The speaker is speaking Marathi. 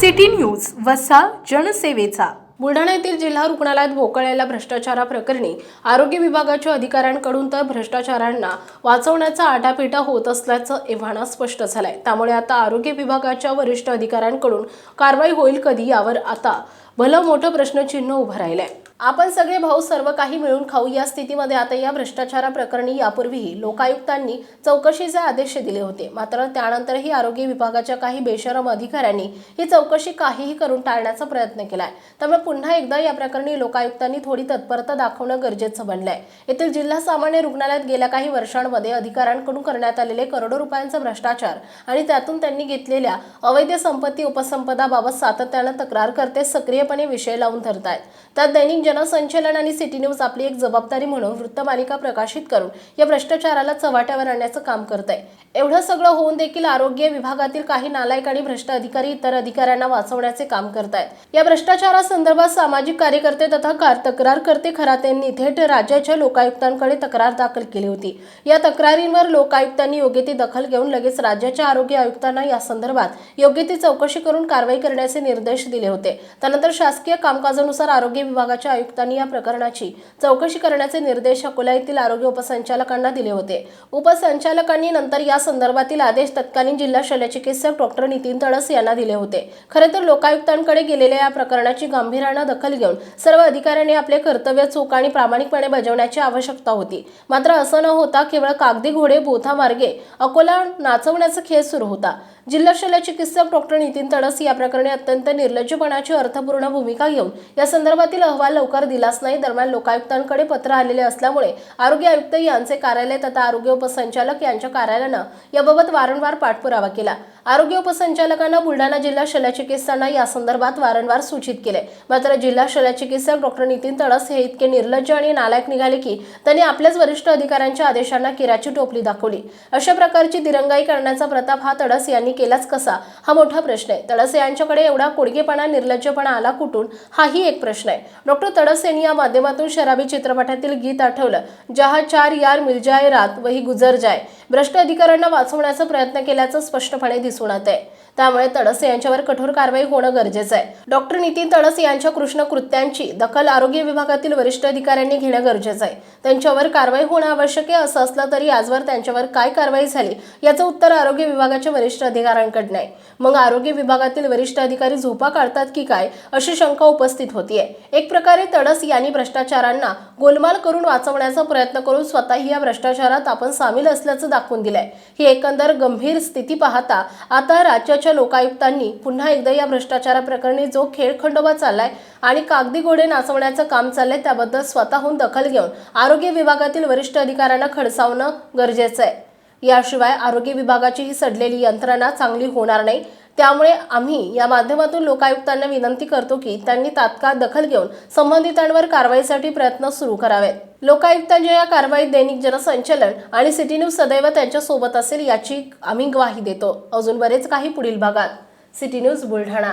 सिटी न्यूज वसा जनसेवेचा. बुलढाणा येथील जिल्हा रुग्णालयात भोकळलेल्या भ्रष्टाचाराप्रकरणी आरोग्य विभागाच्या अधिकाऱ्यांकडून तर भ्रष्टाचारांना वाचवण्याचा आटापिटा होत असल्याचं एव्हाना स्पष्ट झालंय. त्यामुळे आता आरोग्य विभागाच्या वरिष्ठ अधिकाऱ्यांकडून कारवाई होईल कधी यावर आता भलं मोठं प्रश्नचिन्ह उभं राहिलंय. आपण सगळे भाऊ सर्व काही मिळून खाऊ या स्थितीमध्ये आता या भ्रष्टाचाराप्रकरणी यापूर्वीही लोकायुक्तांनी चौकशीचे आदेश दिले होते. मात्र त्यानंतरही आरोग्य विभागाच्या काही बेशरम अधिकाऱ्यांनी ही चौकशी काहीही करून टाळण्याचा प्रयत्न केलाय. त्यामुळे पुन्हा एकदा या प्रकरणी लोकायुक्तांनी थोडी तत्परता दाखवणं गरजेचं बनलंय. येथील जिल्हा सामान्य रुग्णालयात गेल्या काही वर्षांमध्ये अधिकाऱ्यांकडून करण्यात आलेले करोडो रुपयांचा भ्रष्टाचार आणि त्यातून त्यांनी घेतलेल्या अवैध संपत्ती उपसंपदाबाबत सातत्यानं तक्रार करते सक्रियपणे विषय लावून धरतायत. त्यात दैनिक जनसंचलन आणि सिटी न्यूज आपली एक जबाबदारी म्हणून वृत्तमालिका प्रकाशित करून या भ्रष्टाचाराला चव्हाट्यावर आणण्याचं काम करत आहे एवढं सगळं होऊन देखील आरोग्य विभागातील काही नालायक आणि भ्रष्ट अधिकारी इतर अधिकाऱ्यांना वाचवण्याचे काम करतायत. या भ्रष्टाचारासंदर्भात सामाजिक कार्यकर्ते तथा कार तक्रारकर्ते खरातेंनी थेट राज्याच्या लोकायुक्तांकडे तक्रार दाखल केली होती. या तक्रारींवर लोकायुक्तांनी योग्य ती दखल घेऊन लगेच राज्याच्या आरोग्य आयुक्तांना या संदर्भात योग्य ती चौकशी करून कारवाई करण्याचे निर्देश दिले होते. त्यानंतर शासकीय कामकाजानुसार आरोग्य विभागाच्या आयुक्तांनी या प्रकरणाची चौकशी करण्याचे निर्देश अकोला येथील आरोग्य उपसंचालकांना दिले होते. उपसंचालकांनी नंतर या संदर्भातील आदेश तत्कालीन जिल्हा शल्यचिकित्सक डॉक्टर नितीन तळस यांना दिले होते. खरे तर लोकायुक्तांकडे गेलेल्या या प्रकरणाची गांभीर्यानं दखल घेऊन सर्व अधिकाऱ्यांनी आपले कर्तव्य चूक आणि प्रामाणिकपणे बजावण्याची आवश्यकता होती. मात्र असं न होता केवळ कागदी घोडे बोथा मार्गे अकोला नाचवण्याचा खेळ सुरू होता. जिल्हा शल्य चिकित्सक डॉक्टर नितीन तडस या प्रकरणी अत्यंत निर्लज्जपणाची अर्थपूर्ण भूमिका घेऊन या संदर्भातील अहवाल लवकर दिलाच नाही. दरम्यान लोकायुक्तांकडे पत्र आलेले असल्यामुळे आरोग्य आयुक्त यांचे कार्यालय तथा आरोग्य उपसंचालक यांच्या कार्यालयानं याबाबत वारंवार पाठपुरावा केला. आरोग्य उपसंचालकांना बुलढाणा जिल्हा शल्यचिकित्सांना या संदर्भात वारंवार सूचित केले. मात्र जिल्हा शल्यचिकित्सक डॉक्टर नितीन तडस हे इतके निर्लज्ज आणि नालायक निघाले की त्यांनी आपल्याच वरिष्ठ अधिकाऱ्यांच्या आदेशांना किराची टोपली दाखवली. अशा प्रकारची दिरंगाई करण्याचा प्रताप हा तडस यांनी केलाच कसा? हा मोठा प्रश्न आहे. तडस यांच्याकडे एवढा कोडगेपणा निर्लज्जपणा आला कुठून? हाही एक प्रश्न आहे. डॉक्टर तडस यांनी या माध्यमातून शराबी चित्रपटातील गीत आठवलं. जहा चार यार मिल जाय रात वही गुजर जाय भ्रष्ट अधिकाऱ्यांना वाचवण्याचा प्रयत्न केल्याचं स्पष्टपणे दिसून येत आहे. त्यामुळे तडसे यांच्यावर कठोर कारवाई होणं गरजेचं आहे. डॉक्टर नितीन तडस यांच्या कृष्ण कृत्यांची दखल आरोग्य विभागातील वरिष्ठ अधिकाऱ्यांनी घेणं गरजेचं आहे. त्यांच्यावर कारवाई होणं आवश्यक आहे असं असलं तरी आजवर त्यांच्यावर काय कारवाई झाली याचं उत्तर आरोग्य विभागाच्या वरिष्ठ अधिकाऱ्यांकडनं आहे. मग आरोग्य विभागातील वरिष्ठ अधिकारी झोपा काढतात की काय अशी शंका उपस्थित होतीये. एक प्रकारे तडस यांनी भ्रष्टाचारांना गोलमाल करून वाचवण्याचा प्रयत्न करून स्वतःही या भ्रष्टाचारात आपण सामील असल्याचं दाखवून दिलंय. ही एकंदर गंभीर स्थिती पाहता आता राज्याच्या लोकायुक्तांनी पुन्हा एकदा या भ्रष्टाचाराप्रकरणी जो खेळ खंडोबा चाललाय आणि कागदी घोडे नाचवण्याचं काम चाललंय त्याबद्दल स्वतःहून दखल घेऊन आरोग्य विभागातील वरिष्ठ अधिकाऱ्यांना खडसावणं गरजेचं आहे. याशिवाय आरोग्य विभागाची ही सडलेली यंत्रणा चांगली होणार नाही त्यामुळे आम्ही या माध्यमातून लोकायुक्तांना विनंती करतो की त्यांनी तात्काळ दखल घेऊन संबंधितांवर कारवाईसाठी प्रयत्न सुरू करावेत. लोकायुक्तांच्या या कारवाईत दैनिक जनसंचलन आणि सिटी न्यूज सदैव त्यांच्यासोबत असेल याची आम्ही ग्वाही देतो. अजून बरेच काही पुढील भागात. City news Buldhana.